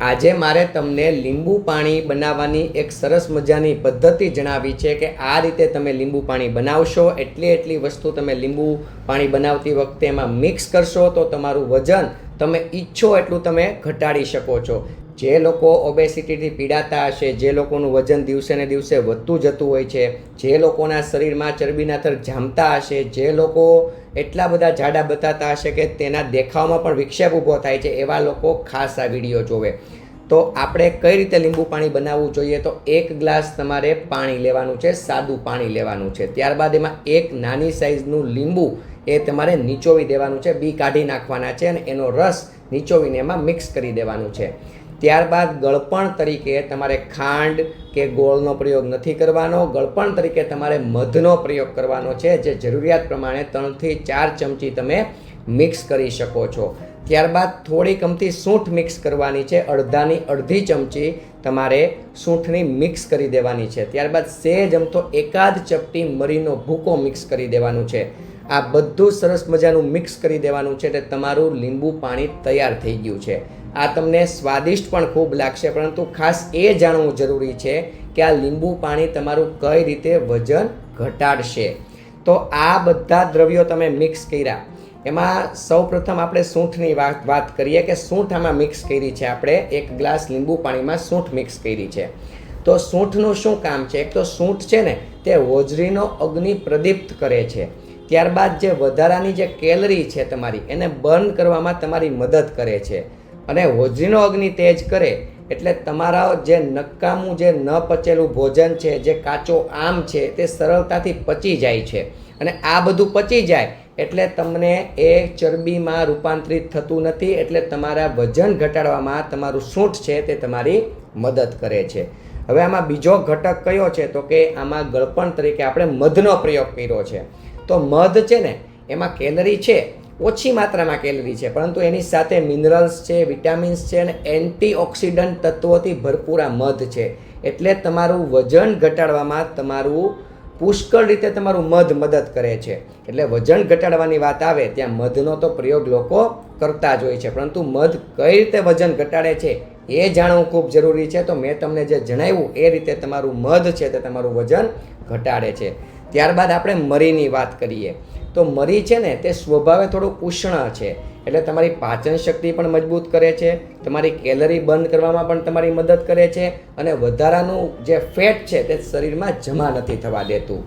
આજે મારે તમને લીંબુ પાણી બનાવવાની એક સરસ મજાની પદ્ધતિ જણાવી છે કે આ રીતે તમે લીંબુ પાણી બનાવશો, એટલી એટલી વસ્તુ તમે લીંબુ પાણી બનાવતી વખતે એમાં મિક્સ કરશો તો તમારું વજન તમે ઈચ્છો એટલું તમે ઘટાડી શકો છો. જે લોકો ઓબેસિટીથી પીડાતા હશે, જે લોકોનું વજન દિવસે ને દિવસે વધતું જતું હોય છે, જે લોકોના શરીરમાં ચરબીના થર જામતા હશે, જે લોકો એટલા બધા જાડા બતાતા હશે કે તેના દેખાવમાં પણ વિક્ષેપ ઊભો થાય છે, એવા લોકો ખાસ આ વીડિયો જોવે. તો આપણે કઈ રીતે લીંબુ પાણી બનાવવું જોઈએ? તો એક ગ્લાસ તમારે પાણી લેવાનું છે, સાદું પાણી લેવાનું છે. ત્યારબાદ એમાં એક નાની સાઇઝનું લીંબુ એ તમારે નીચોવી દેવાનું છે, બી કાઢી નાખવાના છે અને એનો રસ નીચોવીને એમાં મિક્સ કરી દેવાનું છે. ત્યારબાદ ગળપણ તરીકે તમારે ખાંડ કે ગોળનો પ્રયોગ નથી કરવાનો. ગળપણ તરીકે તમારે મધનો પ્રયોગ કરવાનો છે, જે જરૂરિયાત પ્રમાણે ત્રણથી ચાર ચમચી તમે મિક્સ કરી શકો છો. ત્યારબાદ થોડી કમથી સૂંઠ મિક્સ કરવાની છે, અડધાની અડધી ચમચી તમારે સૂંઠની મિક્સ કરી દેવાની છે. ત્યારબાદ સેજ અમથો એકાદ ચપટી મરીનો ભૂકો મિક્સ કરી દેવાનું છે. આ બધું સરસ મજાનું મિક્સ કરી દેવાનું છે, એટલે તમારું લીંબુ પાણી તૈયાર થઈ ગયું છે. આ તમને સ્વાદિષ્ટ પણ ખૂબ લાગશે, પરંતુ ખાસ એ જાણવું જરૂરી છે કે આ લીંબુ પાણી તમારું કઈ રીતે વજન ઘટાડશે. તો આ બધા દ્રવ્યો તમે મિક્સ કર્યા. એમાં સૌ પ્રથમ આપણે સૂંઠની વાત વાત કરીએ કે સૂંઠ આમાં મિક્સ કરી છે. આપણે એક ગ્લાસ લીંબુ પાણીમાં સૂંઠ મિક્સ કરી છે. તો સૂંઠનું શું કામ છે? એક તો સૂંઠ છે ને, તે હોજરીનો અગ્નિ પ્રદીપ્ત કરે છે. ત્યારબાદ જે વધારાની જે કેલરી છે તમારી, એને બર્ન કરવામાં તમારી મદદ કરે છે. અને હોજરીનો અગ્નિ તેજ કરે એટલે તમારા જે નકામું જે ન પચેલું ભોજન છે, જે કાચો આમ છે, તે સરળતાથી પચી જાય છે. અને આ બધું પચી જાય એટલે તમને એ ચરબીમાં રૂપાંતરિત થતું નથી એટલે તમારા વજન ઘટાડવામાં તમારું સૂંઠ છે તે તમારી મદદ કરે છે. હવે આમાં બીજો ઘટક કયો છે તો કે આમાં ગળપણ તરીકે આપણે મધનો પ્રયોગ કર્યો છે. તો મધ છે ને, એમાં કેલરી છે ઓછી માત્રામાં કેલરી છે, પરંતુ એની સાથે મિનરલ્સ છે, વિટામિન્સ છે અને એન્ટીઓક્સિડન્ટ તત્વોથી ભરપૂર આ મધ છે. એટલે તમારું વજન ઘટાડવામાં તમારું પુષ્કળ રીતે તમારું મધ મદદ કરે છે. એટલે વજન ઘટાડવાની વાત આવે, ત્યાં મધનો તો પ્રયોગ લોકો કરતા જ હોય છે, પરંતુ મધ કઈ રીતે વજન ઘટાડે છે એ જાણવું ખૂબ જરૂરી છે. તો મેં તમને જે જણાવ્યું, એ રીતે તમારું મધ છે તે તમારું વજન ઘટાડે છે. ત્યારબાદ આપણે મરીની વાત કરીએ. તો મરી છે ને, તે સ્વભાવે થોડું ઉષ્ણ છે. એટલે તમારી પાચન શક્તિ પણ મજબૂત કરે છે. તમારી કેલરી બંધ કરવામાં પણ તમારી મદદ કરે છે. અને વધારાનું જે ફેટ છે તે શરીરમાં જમા નથી થવા દેતું.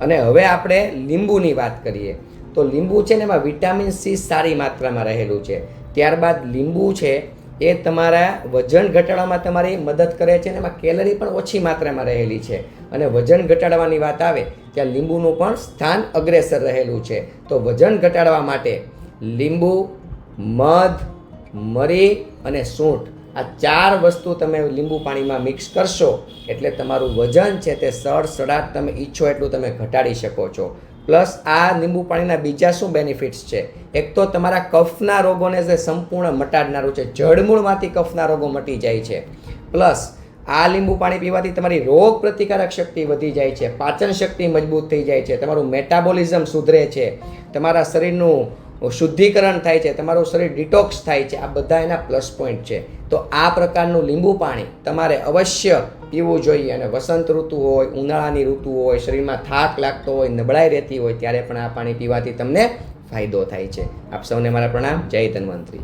અને હવે આપણે લીંબુની વાત કરીએ. તો લીંબુ છે ને એમાં વિટામિન સી સારી માત્રામાં રહેલું છે. ત્યારબાદ લીંબુ છે એ તમારા વજન ઘટાડવામાં તમારી મદદ કરે છે અને એમાં કેલરી પણ ઓછી માત્રામાં રહેલી છે. અને વજન ઘટાડવાની વાત આવે, ત્યાં લીંબુનું પણ સ્થાન અગ્રેસર રહેલું છે. તો વજન ઘટાડવા માટે લીંબુ, મધ, મરી અને સૂંઠ, આ ચાર વસ્તુ તમે લીંબુ પાણીમાં મિક્સ કરશો, એટલે તમારું વજન છે તે સડસડાટ તમે ઈચ્છો એટલું તમે ઘટાડી શકો છો. પ્લસ આ લીંબુ પાણીના બીજા શું બેનિફિટ્સ છે? એક તો તમારા કફના રોગોને જે સંપૂર્ણ મટાડનારું છે, જડમૂળમાંથી કફના રોગો મટી જાય છે. પ્લસ આ લીંબુ પાણી પીવાથી તમારી રોગ પ્રતિકારક શક્તિ વધી જાય છે, પાચન શક્તિ મજબૂત થઈ જાય છે, તમારું મેટાબોલિઝમ સુધરે છે, તમારા શરીરનું શુદ્ધિકરણ થાય છે, તમારું શરીર ડિટોક્સ થાય છે, આ બધા એના પ્લસ પોઈન્ટ છે. તો આ પ્રકારનું લીંબુ પાણી તમારે અવશ્ય પીવું જોઈએ અને વસંત ઋતુ હોય, ઉનાળાની ઋતુ હોય, શરીરમાં થાક લાગતો હોય, નબળાઈ રહેતી હોય, ત્યારે પણ આ પાણી પીવાથી તમને ફાયદો થાય છે. આપ સૌને મારા પ્રણામ. જય ધન્વંતરી.